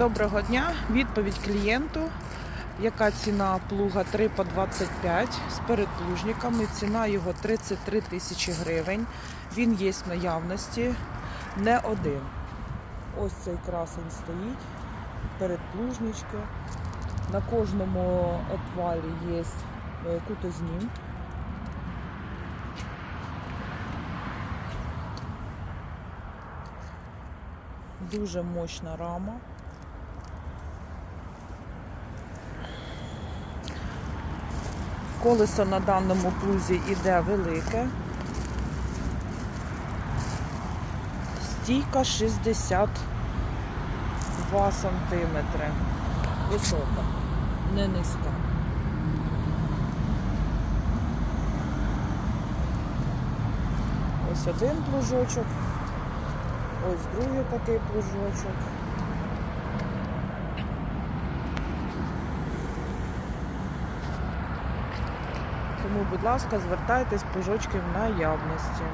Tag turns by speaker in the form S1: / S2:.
S1: Доброго дня. Відповідь клієнту. Яка ціна плуга 3 по 25 з передплужниками. Ціна його 33 тисячі гривень. Він є в наявності. Не один. Ось цей красень стоїть. Передплужнички. На кожному отвалі є е, кутознім. Дуже мощна рама. Колесо на даному плузі іде велике. Стійка 62 сантиметри. Висока, не низька. Ось один плужочок, ось другий такий плужочок. Тому, будь ласка, звертайтесь, пожочки в наявності.